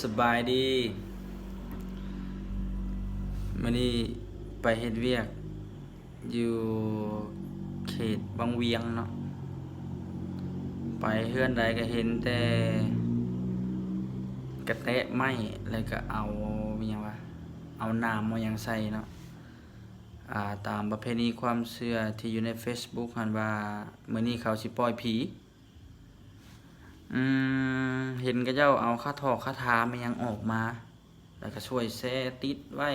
สบายดีมื้อนี้ไปเฮ็ดเวียก อยู่เขตบางเวียงเนาะไปเฮือนใดก็เห็นแต่กระแตะไม้แล้วก็เอาอิหยังวะเอาน้ำมายังใส่เนาะาตามประเพณีความเชื่อที่อยู่ใน Facebook หันว่ามื้อนี้เขาสิปล่อยผี อืมเห็นก็เจ้าเอาค่าถอกคาถามันยังออกมา แล้วก็ช่วยแซ่ติดไว้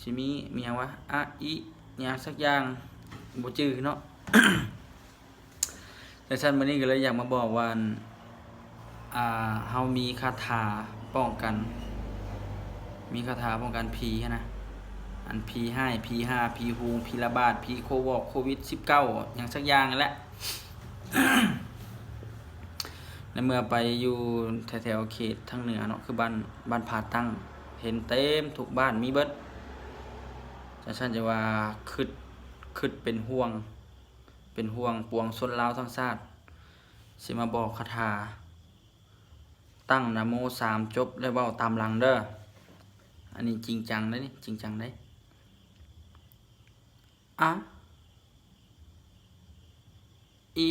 สิมีมีหยังวะอะอิหยังสักอย่างบ่จื้อเนาะแต่ฉันมื้อนี้ก็เลยอยากมาบอกว่าอั่นอ่าเฮามีคาถาป้องกัน มีคาถาป้องกันผีนะอันผีให้ผีห้าผีฮูงผีระบาดผีโควอกโควิด19อย่างสักอย่างนั่นแหละ ในเมื่อไปอยู่แถวๆเขตทางเหนือเนาะคือบ้านบ้านผาตั้ง เห็นเต็มทุกบ้านมีเบิดจะฉันจะว่าคึดคึดเป็นห่วง เป็นห่วงปวงชนลาวทั้งชาติสิมาบอกคาถา ตั้งนะโมสามจบแล้วเว้าตามหลังเด้ออันนี้จริงจังเลยนี่จริงจังเลยอะอี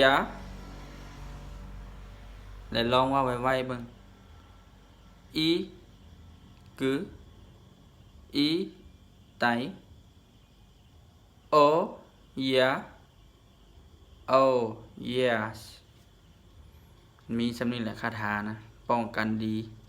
ยาแล้วลองว่าไวๆเบิ่งอีกืออีไตโอยาโอ yes มีสำนีแหละคาถานะ ป้องกันดี